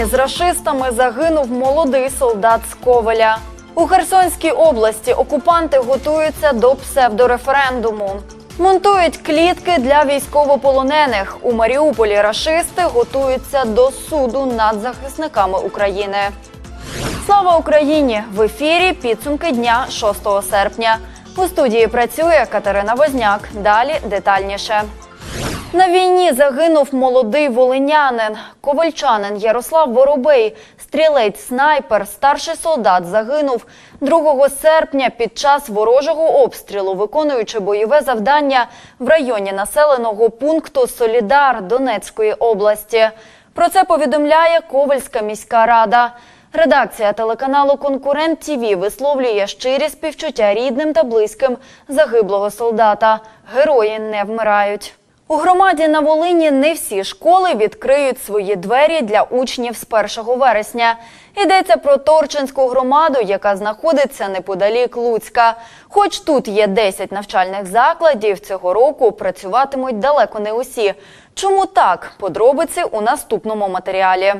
На війні з рашистами загинув молодий солдат з Ковеля. У Херсонській області окупанти готуються до псевдореферендуму. Монтують клітки для військовополонених. У Маріуполі рашисти готуються до суду над захисниками України. Слава Україні! В ефірі підсумки дня 6 серпня. У студії працює Катерина Возняк. Далі детальніше. На війні загинув молодий волинянин. Ковальчанин Ярослав Воробей, стрілець снайпер, старший солдат загинув 2 серпня під час ворожого обстрілу, виконуючи бойове завдання в районі населеного пункту Солідар Донецької області. Про це повідомляє Ковальська міська рада. Редакція телеканалу Конкурент ТІВІ висловлює щирі співчуття рідним та близьким загиблого солдата. Герої не вмирають. У громаді на Волині не всі школи відкриють свої двері для учнів з 1 вересня. Йдеться про Торчинську громаду, яка знаходиться неподалік Луцька. Хоч тут є 10 навчальних закладів, цього року працюватимуть далеко не усі. Чому так? Подробиці у наступному матеріалі.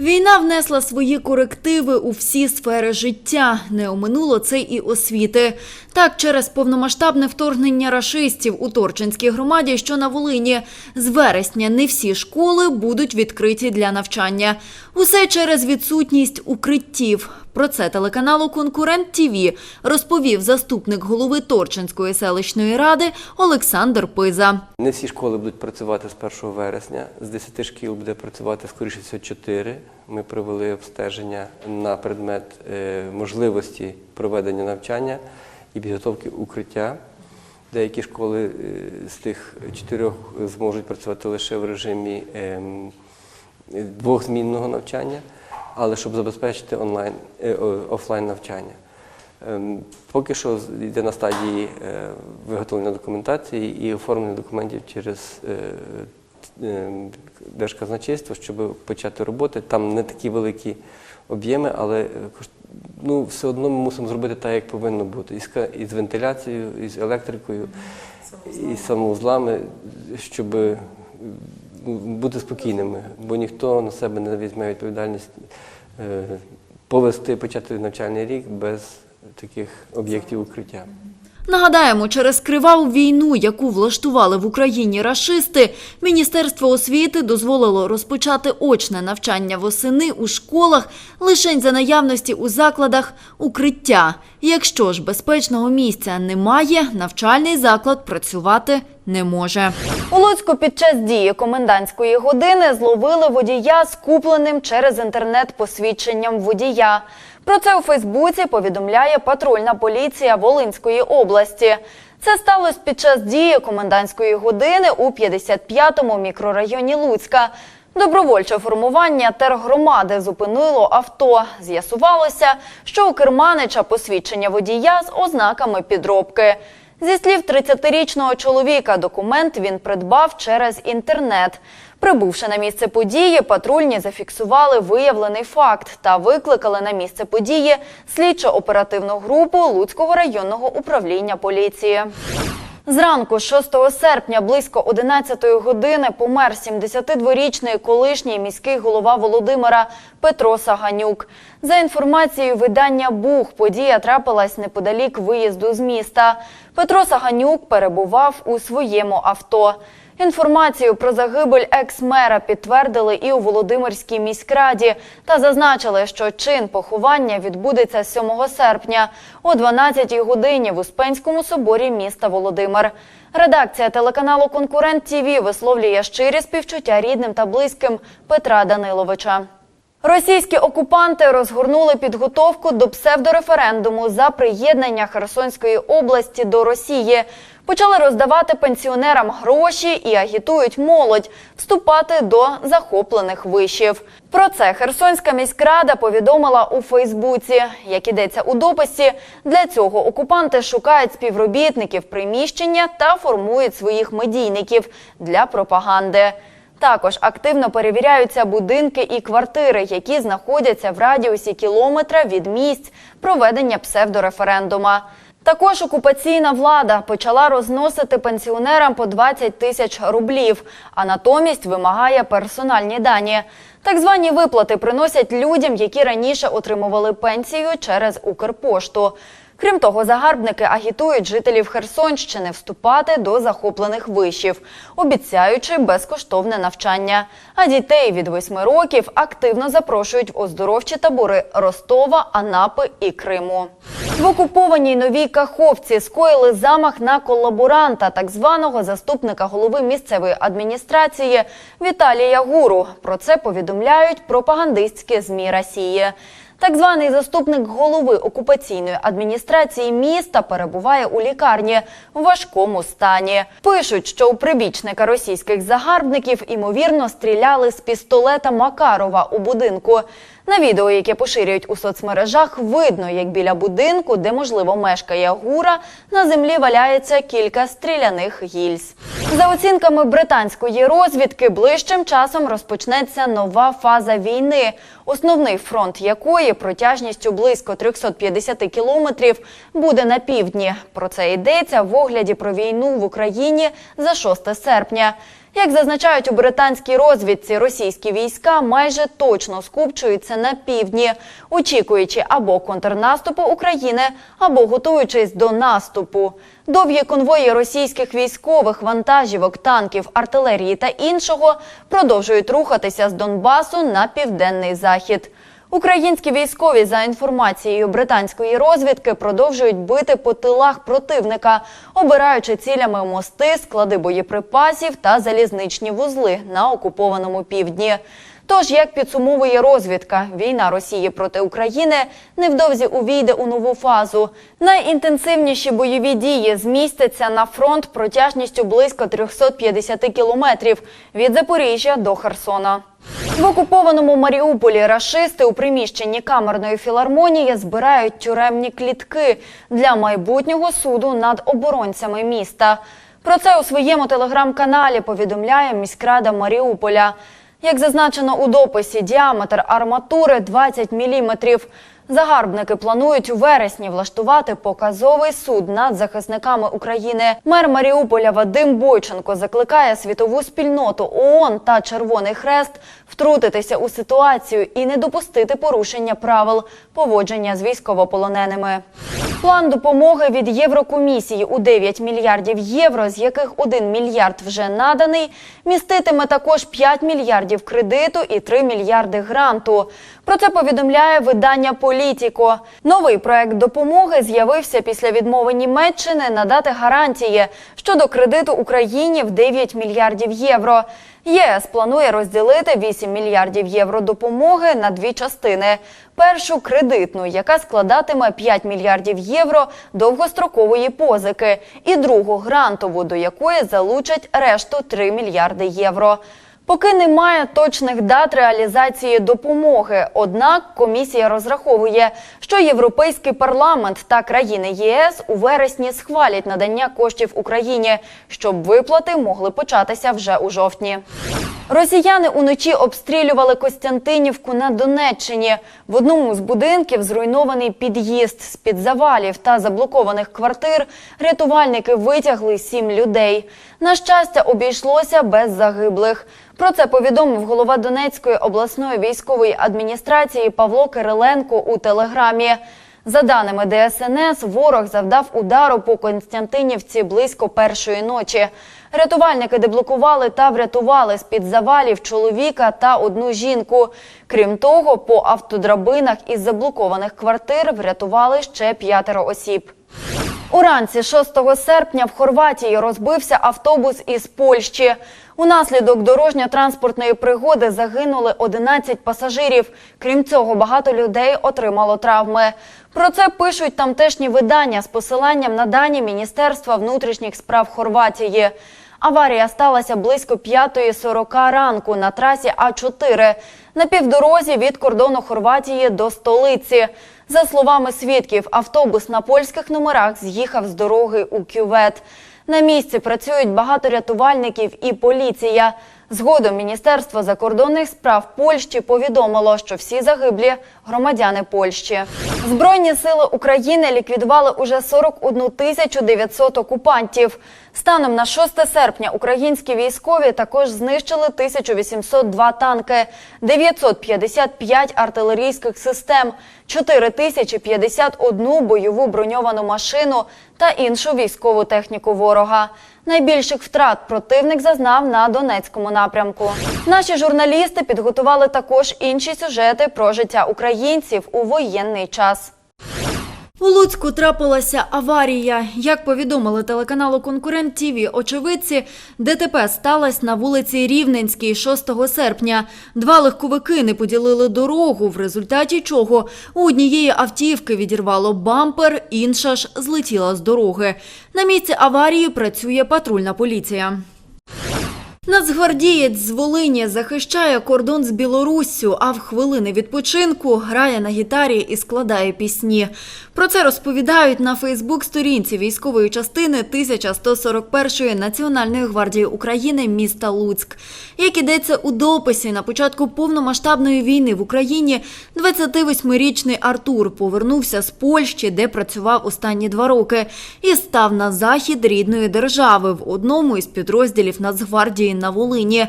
Війна внесла свої корективи у всі сфери життя. Не оминуло це і освіти. Так, через повномасштабне вторгнення рашистів у Торчинській громаді, що на Волині, з вересня не всі школи будуть відкриті для навчання. Усе через відсутність укриттів. Про це телеканалу Конкурент ТІВІ розповів заступник голови Торчинської селищної ради Олександр Пиза. Не всі школи будуть працювати з 1 вересня. З 10 шкіл буде працювати скоріше всього 4. Ми провели обстеження на предмет е, можливості проведення навчання і підготовки укриття. Деякі школи е, з тих чотирьох зможуть працювати лише в режимі ем, двохзмінного навчання, але щоб забезпечити онлайн, е, офлайн навчання. Ем, Поки що йде на стадії е, виготовлення документації і оформлення документів через е, е, Держказначейство, щоб почати роботи. Там не такі великі об'єми, але ну, все одно ми мусимо зробити так, як повинно бути. І з, і з вентиляцією, і з електрикою, і з самоузлами, щоб бути спокійними, бо ніхто на себе не візьме відповідальність е, повести, почати навчальний рік без таких об'єктів укриття. Нагадаємо, через криваву війну, яку влаштували в Україні рашисти, Міністерство освіти дозволило розпочати очне навчання восени у школах лише за наявності у закладах укриття. Якщо ж безпечного місця немає, навчальний заклад працювати не може. У Луцьку під час дії комендантської години зловили водія з купленим через інтернет посвідченням водія. Про це у Фейсбуці повідомляє патрульна поліція Волинської області. Це сталося під час дії комендантської години у 55-му мікрорайоні Луцька. Добровольче формування тергромади зупинило авто. З'ясувалося, що у керманича посвідчення водія з ознаками підробки. Зі слів 30-річного чоловіка, документ він придбав через інтернет. Прибувши на місце події, патрульні зафіксували виявлений факт та викликали на місце події слідчо-оперативну групу Луцького районного управління поліції. Зранку 6 серпня близько 11 години помер 72-річний колишній міський голова Володимира Петро Саганюк. За інформацією видання Бух, подія трапилась неподалік виїзду з міста. Петро Саганюк перебував у своєму авто. Інформацію про загибель екс-мера підтвердили і у Володимирській міськраді та зазначили, що чин поховання відбудеться 7 серпня о 12 годині в Успенському соборі міста Володимир. Редакція телеканалу Конкурент ТІВІ висловлює щирі співчуття рідним та близьким Петра Даниловича. Російські окупанти розгорнули підготовку до псевдореферендуму за приєднання Херсонської області до Росії. Почали роздавати пенсіонерам гроші і агітують молодь вступати до захоплених вишів. Про це Херсонська міськрада повідомила у Фейсбуці. Як ідеться у дописі, для цього окупанти шукають співробітників приміщення та формують своїх медійників для пропаганди. Також активно перевіряються будинки і квартири, які знаходяться в радіусі кілометра від місць проведення псевдореферендума. Також окупаційна влада почала розносити пенсіонерам по 20 тисяч рублів, а натомість вимагає персональні дані. Так звані виплати приносять людям, які раніше отримували пенсію через Укрпошту. Крім того, загарбники агітують жителів Херсонщини вступати до захоплених вишів, обіцяючи безкоштовне навчання. А дітей від 8 років активно запрошують в оздоровчі табори Ростова, Анапи і Криму. В окупованій новій Каховці скоїли замах на колаборанта, так званого заступника голови місцевої адміністрації Віталія Гуру. Про це повідомляють пропагандистські змі Росії. Так званий заступник голови окупаційної адміністрації міста перебуває у лікарні в важкому стані. Пишуть, що у прибічника російських загарбників імовірно стріляли з пістолета Макарова у будинку. На відео, яке поширюють у соцмережах, видно, як біля будинку, де можливо мешкає гура, на землі валяється кілька стріляних гільз. За оцінками британської розвідки, ближчим часом розпочнеться нова фаза війни, основний фронт якої протяжністю близько 350 кілометрів буде на півдні. Про це йдеться в огляді про війну в Україні за 6 серпня. Як зазначають у британській розвідці, російські війська майже точно скупчуються на півдні, очікуючи або контрнаступу України, або готуючись до наступу. Довгі конвої російських військових, вантажівок, танків, артилерії та іншого продовжують рухатися з Донбасу на південний захід. Українські військові, за інформацією британської розвідки, продовжують бити по тилах противника, обираючи цілями мости, склади боєприпасів та залізничні вузли на окупованому півдні. Тож, як підсумовує розвідка, війна Росії проти України невдовзі увійде у нову фазу. Найінтенсивніші бойові дії змістяться на фронт протяжністю близько 350 кілометрів від Запоріжжя до Херсона. В окупованому Маріуполі рашисти у приміщенні камерної філармонії збирають тюремні клітки для майбутнього суду над оборонцями міста. Про це у своєму телеграм-каналі повідомляє міськрада Маріуполя. Як зазначено у дописі, діаметр арматури 20 міліметрів. Загарбники планують у вересні влаштувати показовий суд над захисниками України. Мер Маріуполя Вадим Бойченко закликає світову спільноту ООН та Червоний Хрест втрутитися у ситуацію і не допустити порушення правил поводження з військовополоненими. План допомоги від Єврокомісії у 9 мільярдів євро, з яких 1 мільярд вже наданий, міститиме також 5 мільярдів кредиту і 3 мільярди гранту. Про це повідомляє видання Політіко. Новий проект допомоги з'явився після відмови Німеччини надати гарантії щодо кредиту Україні в 9 мільярдів євро. ЄС планує розділити 8 мільярдів євро допомоги на дві частини. Першу кредитну, яка складатиме 5 мільярдів євро довгострокової позики, і другу грантову, до якої залучать решту 3 мільярди євро. Поки немає точних дат реалізації допомоги. Однак комісія розраховує, що Європейський парламент та країни ЄС у вересні схвалять надання коштів Україні, щоб виплати могли початися вже у жовтні. Росіяни уночі обстрілювали Костянтинівку на Донеччині. В одному з будинків зруйнований під'їзд з під завалів та заблокованих квартир. Рятувальники витягли сім людей. На щастя, обійшлося без загиблих. Про це повідомив голова Донецької обласної військової адміністрації Павло Кириленко у телеграмі. За даними ДСНС, ворог завдав удару по Константинівці близько першої ночі. Рятувальники деблокували та врятували з-під завалів чоловіка та одну жінку. Крім того, по автодрабинах із заблокованих квартир врятували ще п'ятеро осіб. Уранці 6 серпня в Хорватії розбився автобус із Польщі. Унаслідок дорожньо-транспортної пригоди загинули 11 пасажирів. Крім цього, багато людей отримало травми. Про це пишуть тамтешні видання з посиланням на дані Міністерства внутрішніх справ Хорватії. Аварія сталася близько 5.40 ранку на трасі А4 на півдорозі від кордону Хорватії до столиці. За словами свідків, автобус на польських номерах з'їхав з дороги у кювет. На місці працюють багато рятувальників і поліція. Згодом Міністерство закордонних справ Польщі повідомило, що всі загиблі громадяни Польщі. Збройні сили України ліквідували уже 41 тисячу 900 окупантів. Станом на 6 серпня українські військові також знищили 1802 танки, 955 артилерійських систем, 4051 бойову броньовану машину та іншу військову техніку ворога. Найбільших втрат противник зазнав на Донецькому напрямку. Наші журналісти підготували також інші сюжети про життя українців у воєнний час. У Луцьку трапилася аварія. Як повідомили телеканалу Конкурент ТІВІ очевидці, ДТП сталося на вулиці Рівненській 6 серпня. Два легковики не поділили дорогу, в результаті чого у однієї автівки відірвало бампер, інша ж злетіла з дороги. На місці аварії працює патрульна поліція. Нацгвардієць з Волині захищає кордон з Білоруссю, а в хвилини відпочинку грає на гітарі і складає пісні. Про це розповідають на Фейсбук-сторінці військової частини 1141-ї Національної гвардії України міста Луцьк. Як ідеться у дописі, на початку повномасштабної війни в Україні 28-річний Артур повернувся з Польщі, де працював останні два роки, і став на захід рідної держави в одному із підрозділів Нацгвардії на Волині.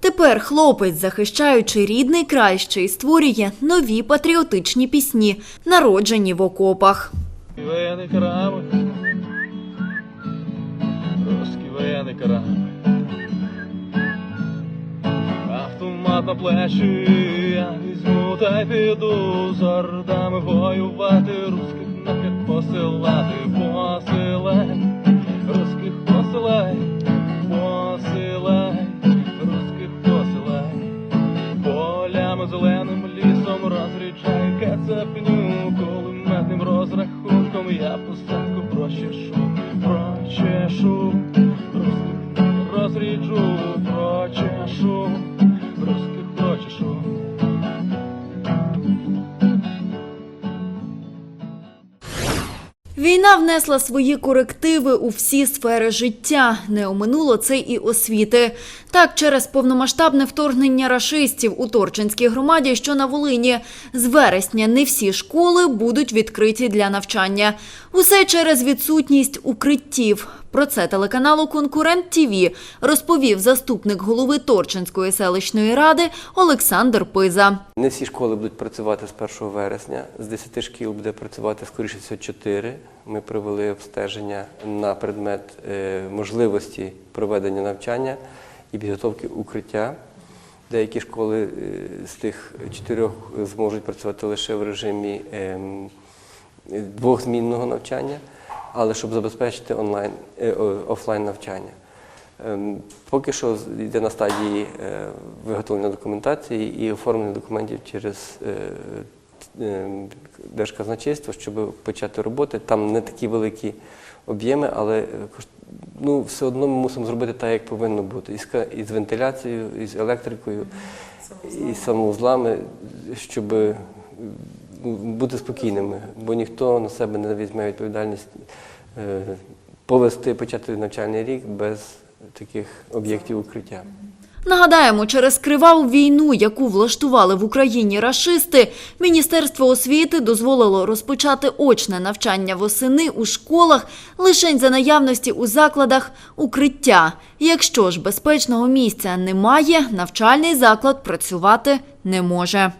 Тепер хлопець, захищаючи рідний край, ще й створює нові патріотичні пісні, народжені в окопах. Вени крами, русські вени крами. Автомат на плечі, я візьму та й піду з ордами воювати, русських нафіг посилати, посилай, русських посилай, посилай, русських посилай. Полями зеленим лісом розрічай кацапню кулеметним розрахунком я посадку прочешу, прочешу, русських розріджу, прочешу, Війна внесла свої корективи у всі сфери життя. Не оминуло це і освіти. Так, через повномасштабне вторгнення рашистів у Торчинській громаді, що на Волині, з вересня не всі школи будуть відкриті для навчання. Усе через відсутність укриттів. Про це телеканалу Конкурент ТІВІ розповів заступник голови Торчинської селищної ради Олександр Пиза. Не всі школи будуть працювати з 1 вересня. З 10 шкіл буде працювати скоріше всього 4. Ми провели обстеження на предмет е, можливості проведення навчання і підготовки укриття. Деякі школи е, з тих чотирьох зможуть працювати лише в режимі ем, двохзмінного навчання, але щоб забезпечити онлайн, е, офлайн навчання. Ем, Поки що йде на стадії е, виготовлення документації і оформлення документів через е, Держказначейство, щоб почати роботи. Там не такі великі об'єми, але ну, все одно ми мусимо зробити так, як повинно бути. І з, і з вентиляцією, і з електрикою, і з самоузлами, щоб бути спокійними, бо ніхто на себе не візьме відповідальність е, повести, почати навчальний рік без таких об'єктів укриття. Нагадаємо, через криваву війну, яку влаштували в Україні рашисти, Міністерство освіти дозволило розпочати очне навчання восени у школах лише за наявності у закладах укриття. Якщо ж безпечного місця немає, навчальний заклад працювати не може.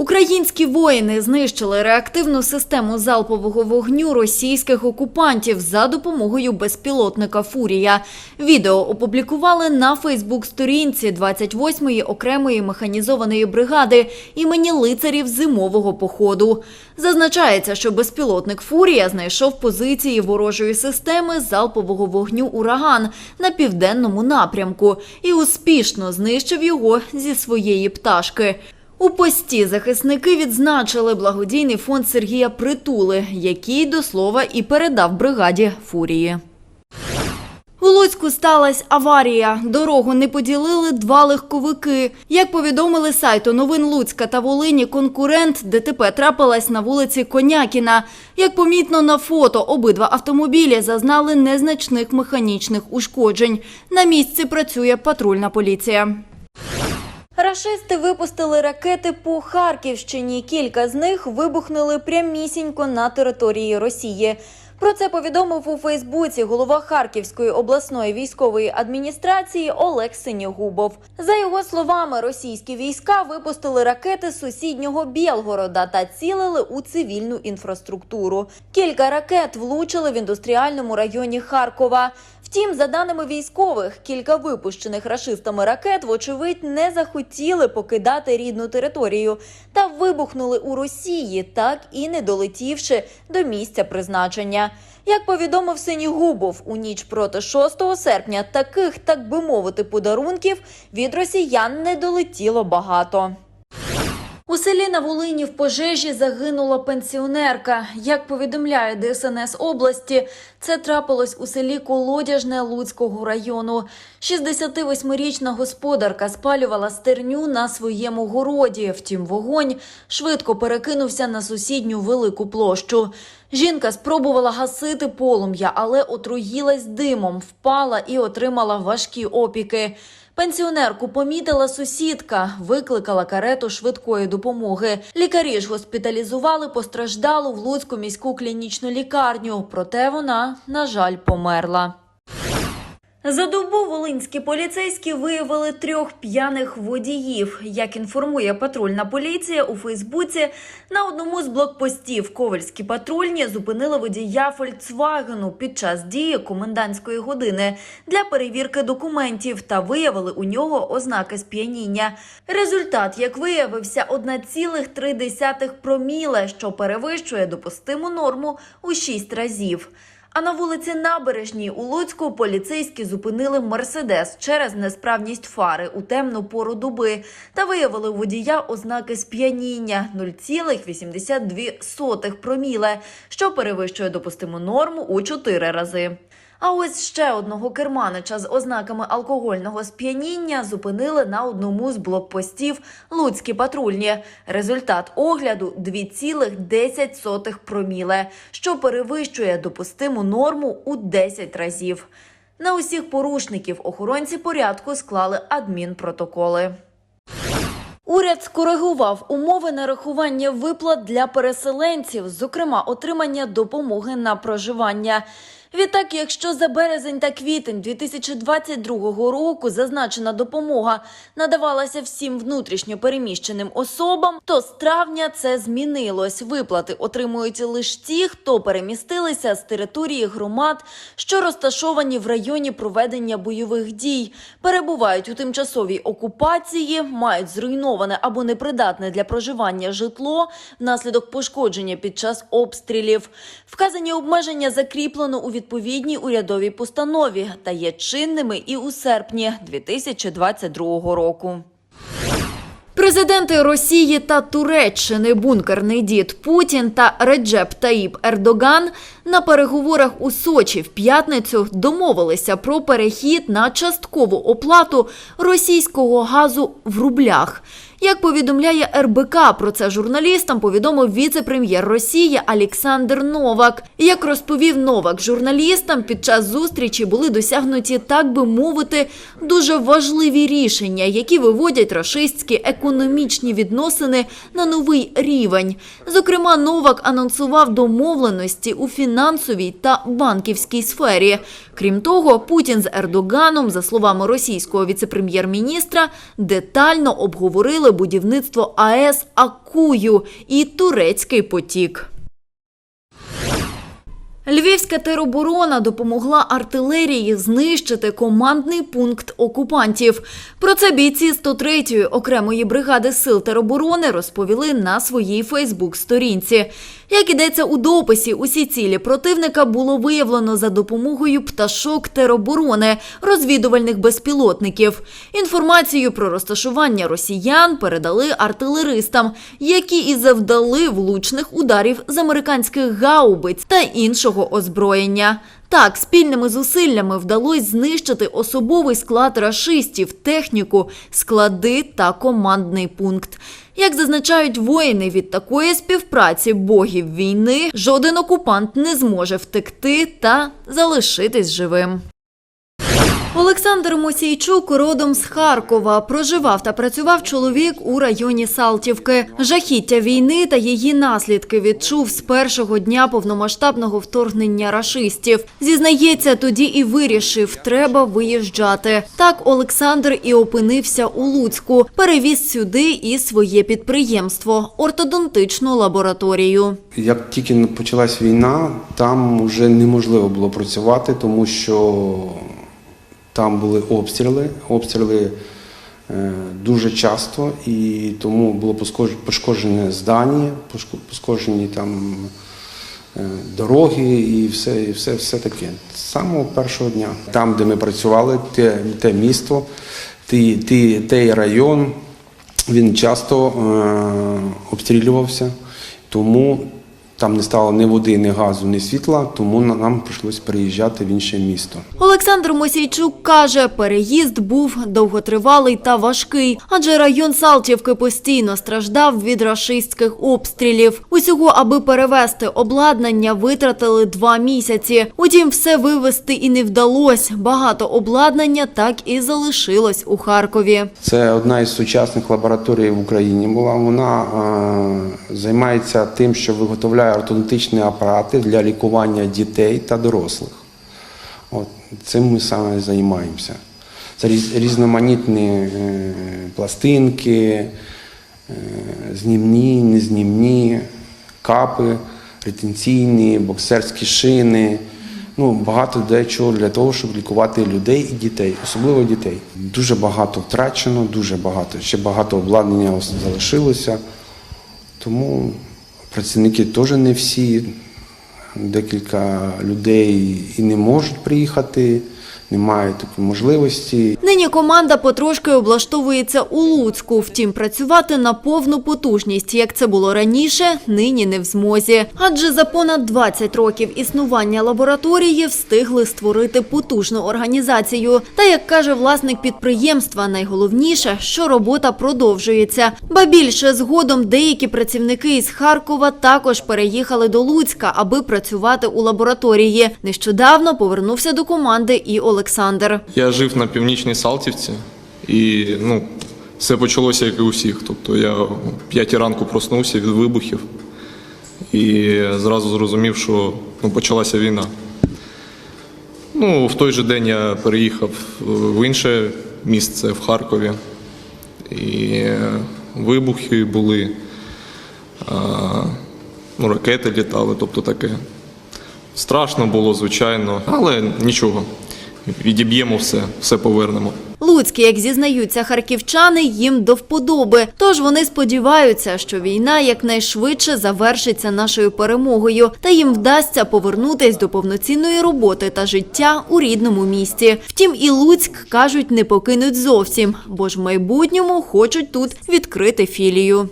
Українські воїни знищили реактивну систему залпового вогню російських окупантів за допомогою безпілотника Фурія. Відео опублікували на Фейсбук-сторінці 28-ї окремої механізованої бригади імені лицарів зимового походу. Зазначається, що безпілотник Фурія знайшов позиції ворожої системи залпового вогню Ураган на південному напрямку і успішно знищив його зі своєї пташки. У пості захисники відзначили благодійний фонд Сергія Притули, який до слова і передав бригаді фурії. У Луцьку сталася аварія. Дорогу не поділили два легковики. Як повідомили сайту новин Луцька та Волині, конкурент ДТП трапилась на вулиці Конякіна. Як помітно на фото, обидва автомобілі зазнали незначних механічних ушкоджень. На місці працює патрульна поліція. Рашисти випустили ракети по Харківщині. Кілька з них вибухнули прямісінько на території Росії. Про це повідомив у Фейсбуці голова Харківської обласної військової адміністрації Олег Синігубов. За його словами, російські війська випустили ракети з сусіднього Білгорода та цілили у цивільну інфраструктуру. Кілька ракет влучили в індустріальному районі Харкова. Втім, за даними військових, кілька випущених рашистами ракет, вочевидь, не захотіли покидати рідну територію та вибухнули у Росії, так і не долетівши до місця призначення. Як повідомив Синігубов, у ніч проти 6 серпня таких, так би мовити, подарунків від росіян не долетіло багато. У селі на Волині в пожежі загинула пенсіонерка. Як повідомляє ДСНС області, це трапилось у селі Колодяжне Луцького району. 68-річна господарка спалювала стерню на своєму городі. Втім, вогонь швидко перекинувся на сусідню велику площу. Жінка спробувала гасити полум'я, але отруїлась димом, впала і отримала важкі опіки. Пенсіонерку помітила сусідка, викликала карету швидкої допомоги. Лікарі ж госпіталізували постраждалу в Луцьку міську клінічну лікарню, проте вона, на жаль, померла. За добу волинські поліцейські виявили трьох п'яних водіїв. Як інформує патрульна поліція у Фейсбуці, на одному з блокпостів Ковальські патрульні зупинили водія Фольксвагену під час дії комендантської години для перевірки документів та виявили у нього ознаки сп'яніння. Результат, як виявився, 1,3 проміле, що перевищує допустиму норму у 6 разів. А на вулиці Набережній у Луцьку поліцейські зупинили Мерседес через несправність фари у темну пору доби та виявили у водія ознаки сп'яніння 0,82 проміле, що перевищує допустиму норму у 4 рази. А ось ще одного керманича з ознаками алкогольного сп'яніння зупинили на одному з блокпостів Луцькі патрульні. Результат огляду 2,10 проміле, що перевищує допустиму норму у 10 разів. На усіх порушників охоронці порядку склали адмінпротоколи. Уряд скоригував умови нарахування виплат для переселенців, зокрема отримання допомоги на проживання. Відтак, якщо за березень та квітень 2022 року зазначена допомога надавалася всім внутрішньо переміщеним особам, то з травня це змінилось. Виплати отримують лише ті, хто перемістилися з території громад, що розташовані в районі проведення бойових дій, перебувають у тимчасовій окупації, мають зруйноване або непридатне для проживання житло внаслідок пошкодження під час обстрілів. Вказані обмеження закріплено у відповідній урядовій постанові та є чинними і у серпні 2022 року. Президенти Росії та Туреччини бункерний дід Путін та Реджеп Таїп Ердоган на переговорах у Сочі в п'ятницю домовилися про перехід на часткову оплату російського газу в рублях. Як повідомляє РБК, про це журналістам повідомив віце-прем'єр Росії Олександр Новак. Як розповів Новак журналістам, під час зустрічі були досягнуті, так би мовити, дуже важливі рішення, які виводять рашистські економічні відносини на новий рівень. Зокрема, Новак анонсував домовленості у фінансовій та банківській сфері. Крім того, Путін з Ердоганом, за словами російського віце-прем'єр-міністра, детально обговорили будівництво АЕС Акую і турецький потік. Львівська тероборона допомогла артилерії знищити командний пункт окупантів. Про це бійці 103-ї окремої бригади сил тероборони розповіли на своїй Фейсбук-сторінці. Як ідеться у дописі, усі цілі противника було виявлено за допомогою пташок тероборони, розвідувальних безпілотників. Інформацію про розташування росіян передали артилеристам, які і завдали влучних ударів з американських гаубиць та іншого озброєння. Так, спільними зусиллями вдалося знищити особовий склад рашистів, техніку, склади та командний пункт. Як зазначають воїни, від такої співпраці богів війни жоден окупант не зможе втекти та залишитись живим. Олександр Мосійчук родом з Харкова. Проживав та працював чоловік у районі Салтівки. Жахіття війни та її наслідки відчув з першого дня повномасштабного вторгнення рашистів. Зізнається, тоді і вирішив, треба виїжджати. Так Олександр і опинився у Луцьку. Перевіз сюди і своє підприємство – ортодонтичну лабораторію. Як тільки почалась війна, там вже неможливо було працювати, тому що там були обстріли, обстріли е, дуже часто, і тому було пошкоджене здання, пошко- пошкоджені там е, дороги і все, і все, все таке. З самого першого дня. Там, де ми працювали, те, те місто, ті, ті, той район, він часто е, обстрілювався, тому там не стало ні води, ні газу, ні світла, тому на- нам прийшлося переїжджати в інше місто. Олександр Мосійчук каже, переїзд був довготривалий та важкий, адже район Салтівки постійно страждав від рашистських обстрілів. Усього, аби перевезти обладнання, витратили два місяці. Утім, все вивезти і не вдалось. Багато обладнання так і залишилось у Харкові. Це одна із сучасних лабораторій в Україні була. Вона е, займається тим, що виготовляє ортодонтичні апарати для лікування дітей та дорослих. От, цим ми саме займаємося. Це різ- різноманітні е, пластинки, е, знімні, незнімні, капи, ретенційні, боксерські шини. Ну, багато дечого для того, щоб лікувати людей і дітей, особливо дітей. Дуже багато втрачено, дуже багато. Ще багато обладнання залишилося. Тому працівники теж не всі. Декілька людей і не можуть приїхати, не мають такої можливості. Нині команда потрошки облаштовується у Луцьку. Втім, працювати на повну потужність, як це було раніше, нині не в змозі. Адже за понад 20 років існування лабораторії встигли створити потужну організацію. Та як каже власник підприємства, найголовніше, що робота продовжується. Ба більше згодом деякі працівники із Харкова також переїхали до Луцька, аби працювати у лабораторії. Нещодавно повернувся до команди і Олександр. Я жив на північній Салтівці, і ну, все почалося як і у всіх. Тобто я о п'ятій ранку проснувся від вибухів і зразу зрозумів, що ну, почалася війна. Ну, в той же день я переїхав в інше місце в Харкові. І е, вибухи були, а, ну, ракети літали, тобто таке. Страшно було, звичайно, але нічого. Відіб'ємо все, все повернемо. Луцькі, як зізнаються харківчани, їм до вподоби. Тож вони сподіваються, що війна якнайшвидше завершиться нашою перемогою, та їм вдасться повернутись до повноцінної роботи та життя у рідному місті. Втім, і Луцьк кажуть, не покинуть зовсім, бо ж в майбутньому хочуть тут відкрити філію.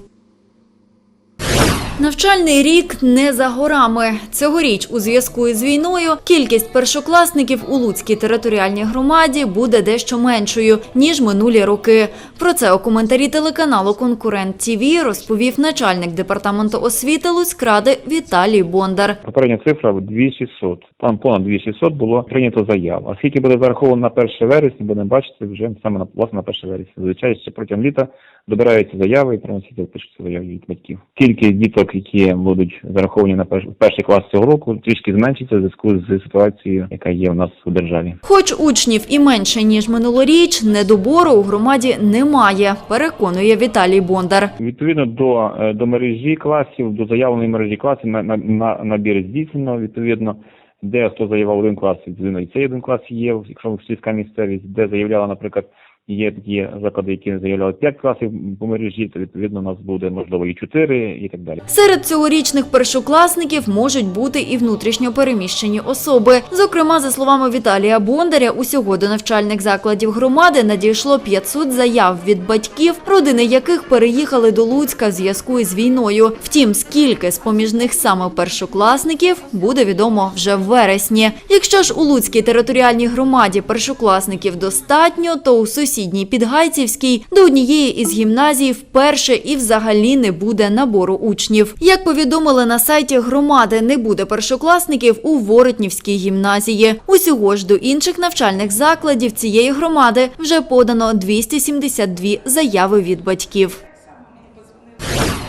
Навчальний рік не за горами. Цьогоріч у зв'язку із війною кількість першокласників у Луцькій територіальній громаді буде дещо меншою, ніж минулі роки. Про це у коментарі телеканалу Конкурент ТІВІ розповів начальник департаменту освіти Луцькради Віталій Бондар. Попередня цифра 2600. Там понад 2600 було прийнято заяв. А скільки буде зараховано на 1 вересня, будемо бачити вже саме на власне на 1 вересня. Звичайно, ще протягом літа добираються заяви і приносяться пишуться заяви від батьків. Кількість діток, які будуть зараховані на перш- перший клас цього року, трішки зменшиться в зв'язку з ситуацією, яка є у нас у державі. Хоч учнів і менше ніж минулоріч, недобору у громаді немає. Переконує Віталій Бондар. Відповідно до, е, до мережі класів, до заявленої мережі класів на, на, на набір здійснено. Відповідно, де хто заявив один клас, відповідно і цей один клас є, якщо сільська місцевість, де заявляла, наприклад, Є такі заклади, які заявляли 5 класів по мережі, то відповідно у нас буде можливо і 4 і так далі. Серед цьогорічних першокласників можуть бути і внутрішньо переміщені особи. Зокрема, за словами Віталія Бондаря, усього до навчальних закладів громади надійшло 500 заяв від батьків, родини яких переїхали до Луцька в зв'язку із війною. Втім, скільки з поміж них саме першокласників буде відомо вже в вересні. Якщо ж у Луцькій територіальній громаді першокласників достатньо, то у сусідній Підгайцівській до однієї із гімназій вперше і взагалі не буде набору учнів. Як повідомили на сайті громади, не буде першокласників у Воротнівській гімназії. Усього ж до інших навчальних закладів цієї громади вже подано 272 заяви від батьків.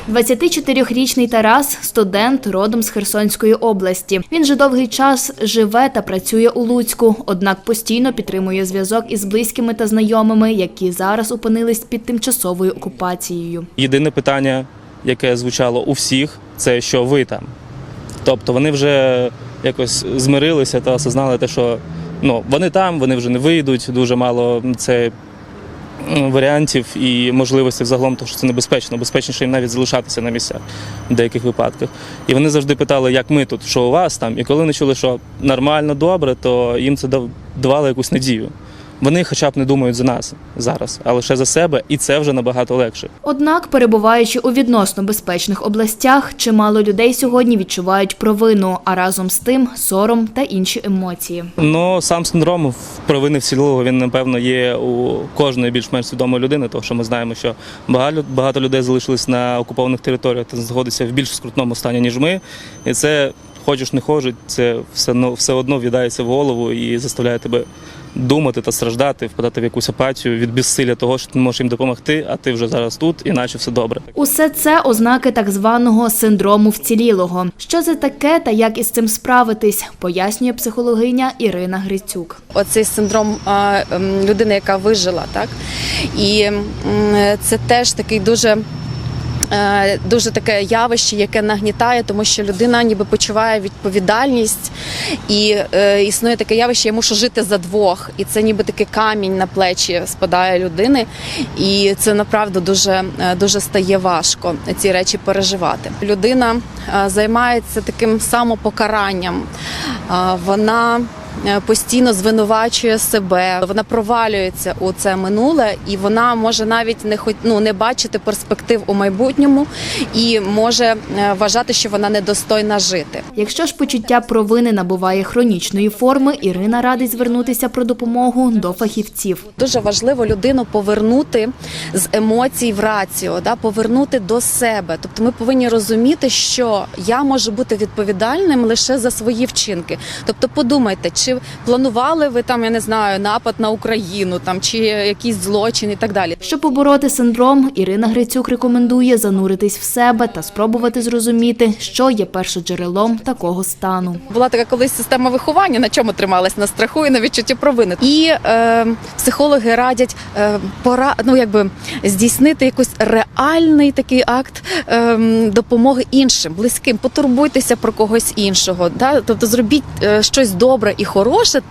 24-річний Тарас студент родом з Херсонської області. Він вже довгий час живе та працює у Луцьку, однак постійно підтримує зв'язок із близькими та знайомими, які зараз опинились під тимчасовою окупацією. Єдине питання, яке звучало у всіх, це що ви там. Тобто вони вже якось змирилися та осознали те, що ну, вони там, вони вже не вийдуть, дуже мало це варіантів і можливостей взагалом, тому що це небезпечно. Безпечніше їм навіть залишатися на місцях в деяких випадках. І вони завжди питали, як ми тут, що у вас там. І коли вони чули, що нормально, добре, то їм це дав- давало якусь надію. Вони хоча б не думають за нас зараз, а лише за себе, і це вже набагато легше. Однак, перебуваючи у відносно безпечних областях, чимало людей сьогодні відчувають провину, а разом з тим сором та інші емоції. Ну, сам синдром провини вцілілого, він, напевно, є у кожної більш-менш свідомої людини, тому що ми знаємо, що багато, багато людей залишились на окупованих територіях та знаходяться в більш скрутному стані, ніж ми. І це, хочеш не хочеш, це все, одно- все одно в'їдається в голову і заставляє тебе думати та страждати, впадати в якусь апатію від безсилля того, що ти не можеш їм допомогти, а ти вже зараз тут, іначе все добре. Усе це ознаки так званого синдрому вцілілого. Що це таке та як із цим справитись, пояснює психологиня Ірина Грицюк. оцей синдром а, ем, людини, яка вижила, так і це теж такий дуже. Е, Дуже таке явище, яке нагнітає, тому що людина ніби почуває відповідальність, і е, існує таке явище, я мушу жити за двох, і це ніби такий камінь на плечі спадає людини, і це направду дуже, е, дуже стає важко ці речі переживати. Людина е, займається таким самопокаранням, вона постійно звинувачує себе, вона провалюється у це минуле, і вона може навіть не хоч ну, не бачити перспектив у майбутньому і може е, вважати, що вона недостойна жити. Якщо ж почуття провини набуває хронічної форми, Ірина радить звернутися про допомогу до фахівців. Дуже важливо людину повернути з емоцій в раціо, да, повернути до себе. Тобто ми повинні розуміти, що я можу бути відповідальним лише за свої вчинки. Тобто, подумайте, чи планували ви там, я не знаю, напад на Україну там чи якийсь злочин і так далі. Щоб побороти синдром, Ірина Грицюк рекомендує зануритись в себе та спробувати зрозуміти, що є першоджерелом такого стану. Була така колись система виховання, на чому трималась на страху і на відчутті провини. І е, психологи радять е, пора, ну якби здійснити якийсь реальний такий акт е, допомоги іншим, близьким. Потурбуйтеся про когось іншого. Да? Тобто зробіть е, щось добре і хороше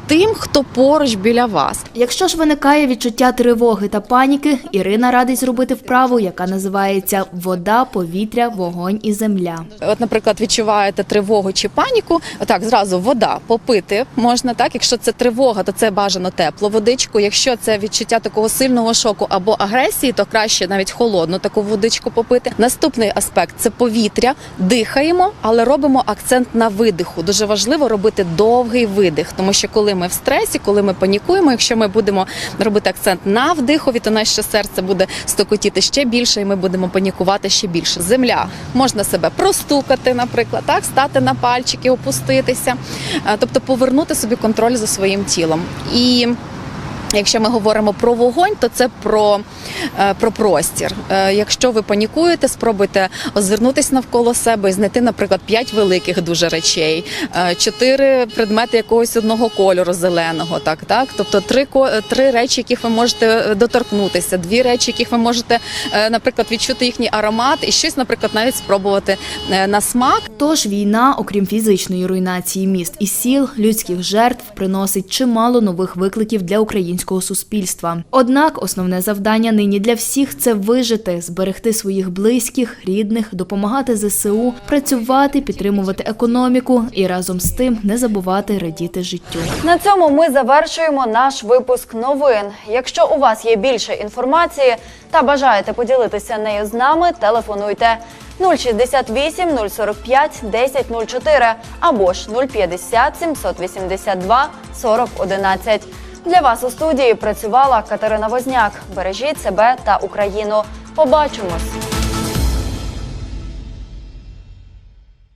тим, хто поруч біля вас. Якщо ж виникає відчуття тривоги та паніки, Ірина радить зробити вправу, яка називається вода, повітря, вогонь і земля. От, наприклад, відчуваєте тривогу чи паніку, отак зразу вода попити можна. Так, якщо це тривога, то це бажано теплу водичку. Якщо це відчуття такого сильного шоку або агресії, то краще навіть холодну таку водичку попити. Наступний аспект це повітря. Дихаємо, але робимо акцент на видиху. Дуже важливо робити довгий видих, тому що коли ми в стресі, коли ми панікуємо, якщо ми будемо робити акцент на вдихові, то наше серце буде стокотіти ще більше, і ми будемо панікувати ще більше. Земля можна себе простукати, наприклад, так стати на пальчики, опуститися, Е, тобто повернути собі контроль за своїм тілом. І Якщо ми говоримо про вогонь, то це про, е, про простір. Е, Якщо ви панікуєте, спробуйте озирнутися навколо себе і знайти, наприклад, п'ять великих дуже речей, е, чотири предмети якогось одного кольору зеленого, так, так. Тобто три три речі, яких ви можете доторкнутися, дві речі, яких ви можете, наприклад, відчути їхній аромат, і щось, наприклад, навіть спробувати на смак. Тож війна, окрім фізичної руйнації міст і сіл, людських жертв приносить чимало нових викликів для українських українського суспільства. Однак основне завдання нині для всіх це вижити, зберегти своїх близьких, рідних, допомагати ЗСУ, працювати, підтримувати економіку і разом з тим не забувати радіти життю. На цьому ми завершуємо наш випуск новин. Якщо у вас є більше інформації та бажаєте поділитися нею з нами, телефонуйте 068 045 1004 або ж 050 782 40 11. Для вас у студії працювала Катерина Возняк. Бережіть себе та Україну. Побачимось!